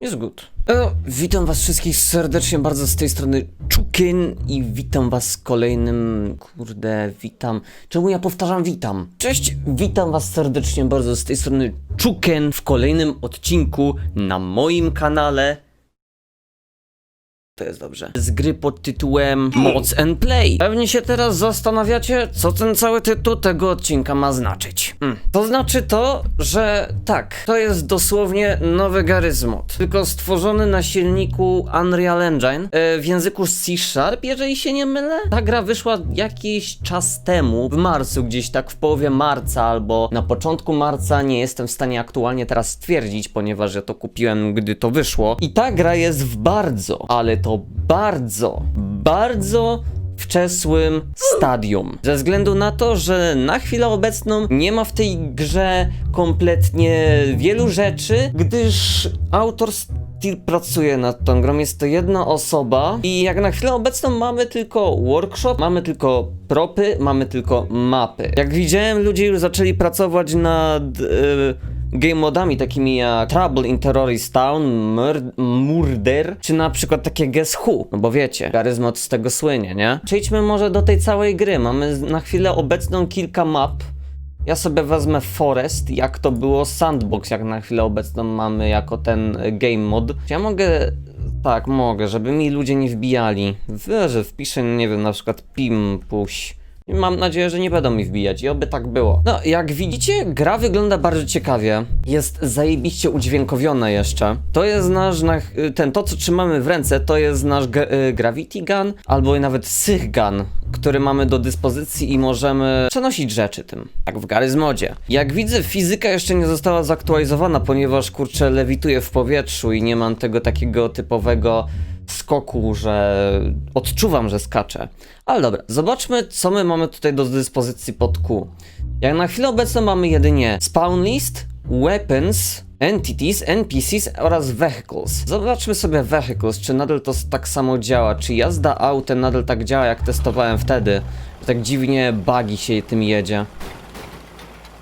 Jest good. E, witam was wszystkich serdecznie bardzo z tej strony Czukin i witam was w kolejnym, kurde, witam. Czemu ja powtarzam witam? Cześć, witam was serdecznie bardzo z tej strony Czuken w kolejnym odcinku na moim kanale. To jest dobrze. Z gry pod tytułem Moc and Play. Pewnie się teraz zastanawiacie, co ten cały tytuł tego odcinka ma znaczyć. Hmm. To znaczy to, że tak, to jest dosłownie nowy Garry's Mod, tylko stworzony na silniku Unreal Engine e, w języku C Sharp, jeżeli się nie mylę. Ta gra wyszła jakiś czas temu, w marcu, gdzieś tak w połowie marca albo na początku marca, nie jestem w stanie aktualnie teraz stwierdzić, ponieważ ja to kupiłem, gdy to wyszło. I ta gra jest w bardzo, ale to bardzo, bardzo wczesłym stadium. Ze względu na to, że na chwilę obecną nie ma w tej grze kompletnie wielu rzeczy, gdyż autor Steel pracuje nad tą grą, jest to jedna osoba i jak na chwilę obecną mamy tylko workshop, mamy tylko propy, mamy tylko mapy. Jak widziałem, ludzie już zaczęli pracować nad... Yy, game modami takimi jak Trouble in Terrorist Town, Mur- Murder, czy na przykład takie Guess Who, no bo wiecie, Mod z tego słynie, nie? Przejdźmy może do tej całej gry, mamy na chwilę obecną kilka map, ja sobie wezmę Forest, jak to było Sandbox, jak na chwilę obecną mamy jako ten e, game mod. Ja mogę... Tak, mogę, żeby mi ludzie nie wbijali. Że wpiszę, nie wiem, na przykład Pim Puś. Mam nadzieję, że nie będą mi wbijać i oby tak było. No, jak widzicie, gra wygląda bardzo ciekawie. Jest zajebiście udźwiękowiona jeszcze. To jest nasz, na, ten, to co trzymamy w ręce, to jest nasz y, Gravity Gun, albo nawet Sych Gun, który mamy do dyspozycji i możemy przenosić rzeczy tym, jak w Garry's Modzie. Jak widzę, fizyka jeszcze nie została zaktualizowana, ponieważ kurczę lewituje w powietrzu i nie mam tego takiego typowego skoku, że odczuwam, że skaczę. Ale dobra, zobaczmy, co my mamy tutaj do dyspozycji pod Q. Jak na chwilę obecną mamy jedynie spawn list, weapons, entities, NPCs oraz vehicles. Zobaczmy sobie vehicles, czy nadal to tak samo działa, czy jazda autem nadal tak działa, jak testowałem wtedy, że tak dziwnie bugi się tym jedzie.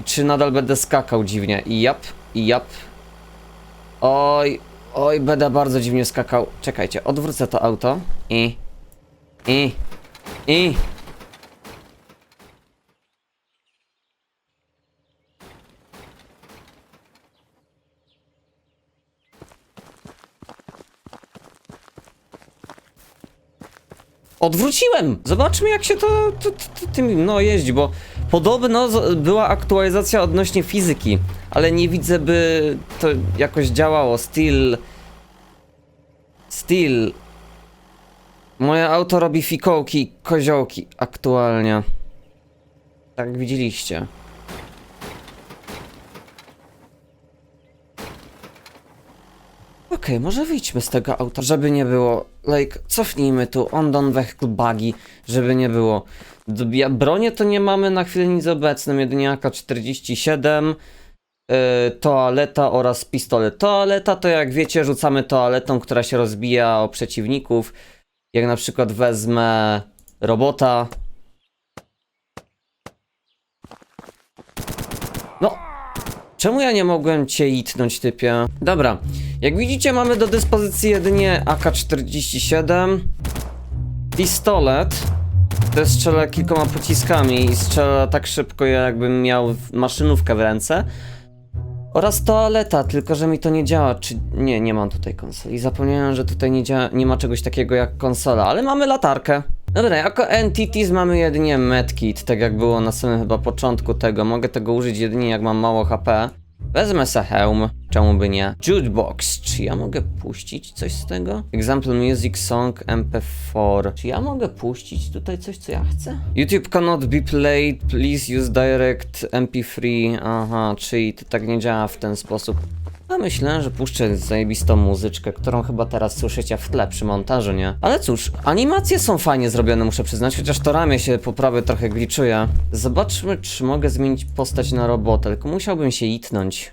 Czy nadal będę skakał dziwnie? I jap, i jap. Oj, oj, będę bardzo dziwnie skakał. Czekajcie, odwrócę to auto i... I... I... Odwróciłem! Zobaczmy jak się to, tym no jeździ, bo podobno była aktualizacja odnośnie fizyki, ale nie widzę by to jakoś działało. Steel... Steel... Moje auto robi fikołki, koziołki aktualnie. Tak widzieliście. Okej, może wyjdźmy z tego auta, żeby nie było. Like, cofnijmy tu, on don vehicle buggy, żeby nie było. Ja- Bronię to nie mamy na chwilę nic obecną, jedynie AK-47, yy, toaleta oraz pistolet. Toaleta to jak wiecie, rzucamy toaletą, która się rozbija o przeciwników. Jak na przykład wezmę robota. No, Czemu ja nie mogłem cię itnąć, typie? Dobra, jak widzicie mamy do dyspozycji jedynie AK-47 Pistolet To strzela kilkoma pociskami i strzela tak szybko jakbym miał maszynówkę w ręce oraz toaleta, tylko że mi to nie działa, czy... Nie, nie mam tutaj konsoli. Zapomniałem, że tutaj nie, działa, nie ma czegoś takiego jak konsola, ale mamy latarkę. Dobra, jako entities mamy jedynie medkit, tak jak było na samym chyba początku tego. Mogę tego użyć jedynie jak mam mało HP. Wezmę se hełm, czemu by nie? Jukebox, czy ja mogę puścić coś z tego? Example music song mp4. Czy ja mogę puścić tutaj coś, co ja chcę? YouTube cannot be played, please use direct mp3. Aha, czyli to tak nie działa w ten sposób. Ja myślę, że puszczę zajebistą muzyczkę, którą chyba teraz słyszycie w tle przy montażu, nie? Ale cóż, animacje są fajnie zrobione, muszę przyznać, chociaż to ramię się po prawej trochę gliczuje. Zobaczmy, czy mogę zmienić postać na robotę, tylko musiałbym się itnąć.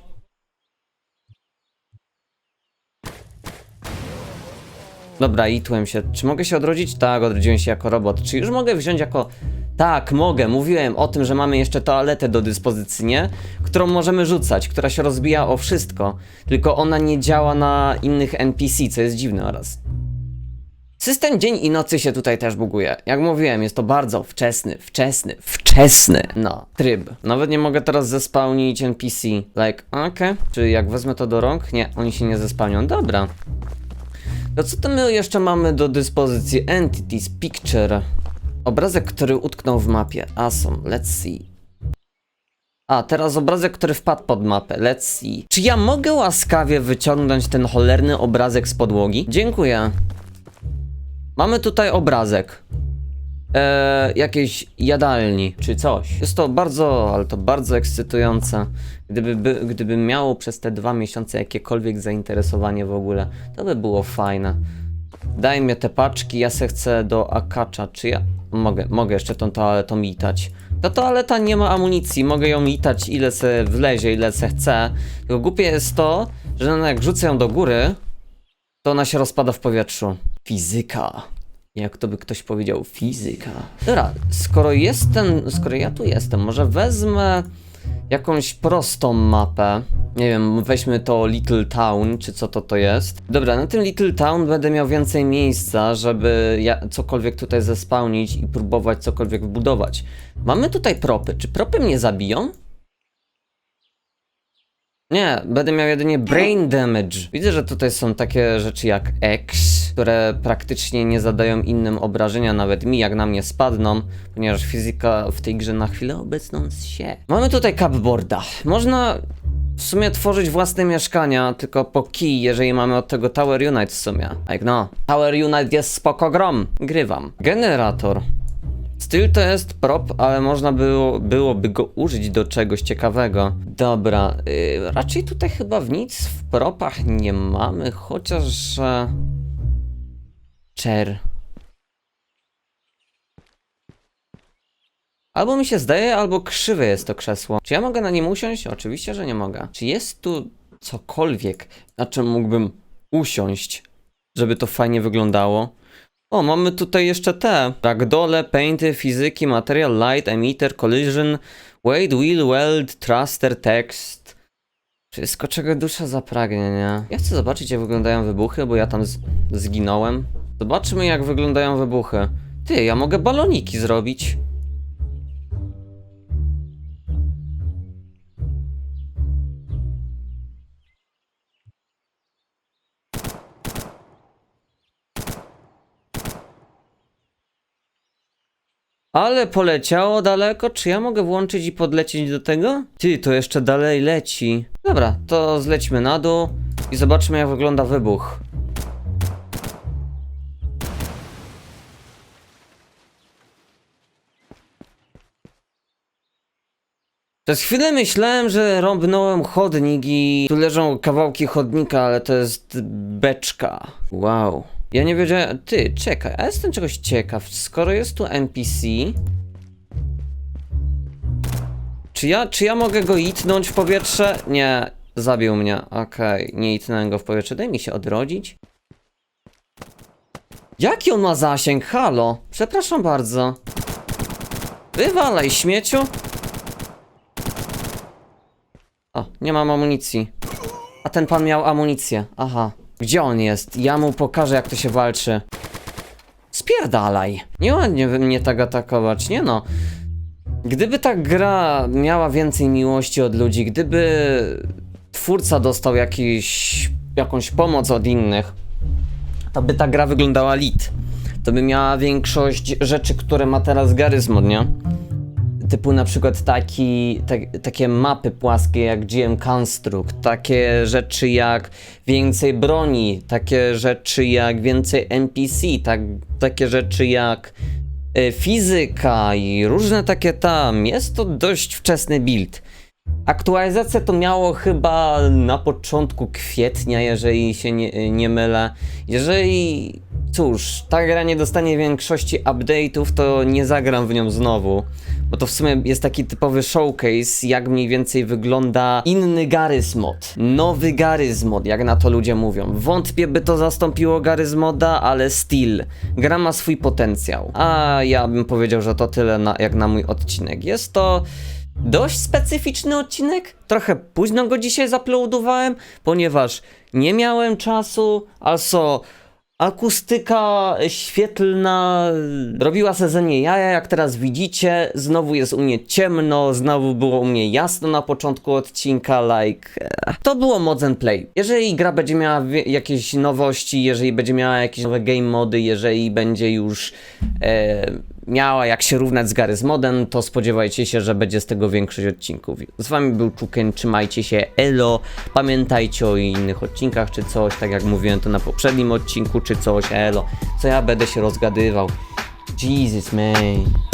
Dobra, itłem się. Czy mogę się odrodzić? Tak, odrodziłem się jako robot. Czy już mogę wziąć jako Tak, mogę. Mówiłem o tym, że mamy jeszcze toaletę do dyspozycji, nie? Którą możemy rzucać, która się rozbija o wszystko. Tylko ona nie działa na innych NPC, co jest dziwne oraz. System dzień i nocy się tutaj też buguje. Jak mówiłem, jest to bardzo wczesny, wczesny, wczesny, no, tryb. Nawet nie mogę teraz zespałnić NPC. Like, okej. Czy jak wezmę to do rąk? Nie, oni się nie zespałnią. Dobra. To co to my jeszcze mamy do dyspozycji? Entities, Picture. Obrazek, który utknął w mapie. Awesome, let's see. A, teraz obrazek, który wpadł pod mapę. Let's see. Czy ja mogę łaskawie wyciągnąć ten cholerny obrazek z podłogi? Dziękuję. Mamy tutaj obrazek. Eee, jakiejś jadalni, czy coś. Jest to bardzo, ale to bardzo ekscytujące. Gdyby, by, gdyby miało przez te dwa miesiące jakiekolwiek zainteresowanie w ogóle, to by było fajne. Daj mnie te paczki, ja se chcę do akacza, czy ja... Mogę, mogę jeszcze tą toaletą mitać. Ta toaleta nie ma amunicji, mogę ją mitać ile se wlezie, ile se chcę. Tylko głupie jest to, że no jak rzucę ją do góry, to ona się rozpada w powietrzu. Fizyka. Jak to by ktoś powiedział, fizyka. Dobra, skoro jestem, skoro ja tu jestem, może wezmę jakąś prostą mapę. Nie wiem, weźmy to Little Town, czy co to to jest. Dobra, na tym Little Town będę miał więcej miejsca, żeby ja cokolwiek tutaj zespałnić i próbować cokolwiek wbudować. Mamy tutaj propy. Czy propy mnie zabiją? Nie, będę miał jedynie brain damage. Widzę, że tutaj są takie rzeczy jak X, które praktycznie nie zadają innym obrażenia, nawet mi, jak na mnie spadną, ponieważ fizyka w tej grze na chwilę obecną się. Mamy tutaj cupboarda. Można w sumie tworzyć własne mieszkania, tylko po key, jeżeli mamy od tego Tower Unite w sumie. Jak no, Tower Unite jest spoko grom. Grywam. Generator. Styl to jest prop, ale można było, byłoby go użyć do czegoś ciekawego. Dobra, yy, raczej tutaj chyba w nic w propach nie mamy, chociaż że... Czer. Albo mi się zdaje, albo krzywe jest to krzesło. Czy ja mogę na nim usiąść? Oczywiście, że nie mogę. Czy jest tu cokolwiek, na czym mógłbym usiąść, żeby to fajnie wyglądało? O, mamy tutaj jeszcze te. Ragdole, painty, fizyki, material, light, emitter, collision, weight, wheel, weld, thruster, text. Wszystko, czego dusza zapragnie, nie? Ja chcę zobaczyć, jak wyglądają wybuchy, bo ja tam zginąłem. Zobaczmy, jak wyglądają wybuchy. Ty, ja mogę baloniki zrobić. Ale poleciało daleko, czy ja mogę włączyć i podlecieć do tego? Ty, to jeszcze dalej leci. Dobra, to zlećmy na dół i zobaczmy jak wygląda wybuch. Przez chwilę myślałem, że rąbnąłem chodnik i tu leżą kawałki chodnika, ale to jest beczka. Wow. Ja nie wiedziałem. Ty, czekaj, a jestem czegoś ciekaw. Skoro jest tu NPC. Czy ja, czy ja mogę go itnąć w powietrze? Nie, zabił mnie. Okej, nie itnąłem go w powietrze. Daj mi się odrodzić. Jaki on ma zasięg? Halo? Przepraszam bardzo. Wywalaj, śmieciu. O, nie mam amunicji. A ten pan miał amunicję. Aha. Gdzie on jest? Ja mu pokażę, jak to się walczy. Spierdalaj. Nieładnie by mnie tak atakować, nie no. Gdyby ta gra miała więcej miłości od ludzi, gdyby twórca dostał jakiś, jakąś pomoc od innych, to by ta gra wyglądała lit. To by miała większość rzeczy, które ma teraz Garry's Mod, nie? Typu na przykład taki, tak, takie mapy płaskie jak GM Construct, takie rzeczy jak więcej broni, takie rzeczy jak więcej NPC, tak, takie rzeczy jak e, fizyka i różne takie tam. Jest to dość wczesny build. Aktualizację to miało chyba na początku kwietnia, jeżeli się nie, nie mylę. Jeżeli cóż, ta gra nie dostanie większości update'ów, to nie zagram w nią znowu. Bo to w sumie jest taki typowy showcase, jak mniej więcej wygląda inny Garry's Mod. Nowy Garry's Mod, jak na to ludzie mówią. Wątpię, by to zastąpiło Garry's Moda, ale still. Gra ma swój potencjał. A ja bym powiedział, że to tyle na, jak na mój odcinek. Jest to dość specyficzny odcinek. Trochę późno go dzisiaj zaplodowałem, ponieważ nie miałem czasu, also akustyka świetlna robiła sezonie jaja, jak teraz widzicie. Znowu jest u mnie ciemno, znowu było u mnie jasno na początku odcinka, like... eh. To było Mods and Play. Jeżeli gra będzie miała jakieś nowości, jeżeli będzie miała jakieś nowe game mody, jeżeli będzie już e, miała jak się równać z Garry's Modem, to spodziewajcie się, że będzie z tego większość odcinków. Z wami był Czuken, trzymajcie się, elo, pamiętajcie o innych odcinkach czy coś, tak jak mówiłem to na poprzednim odcinku czy coś, elo, co ja będę się rozgadywał. Jesus man.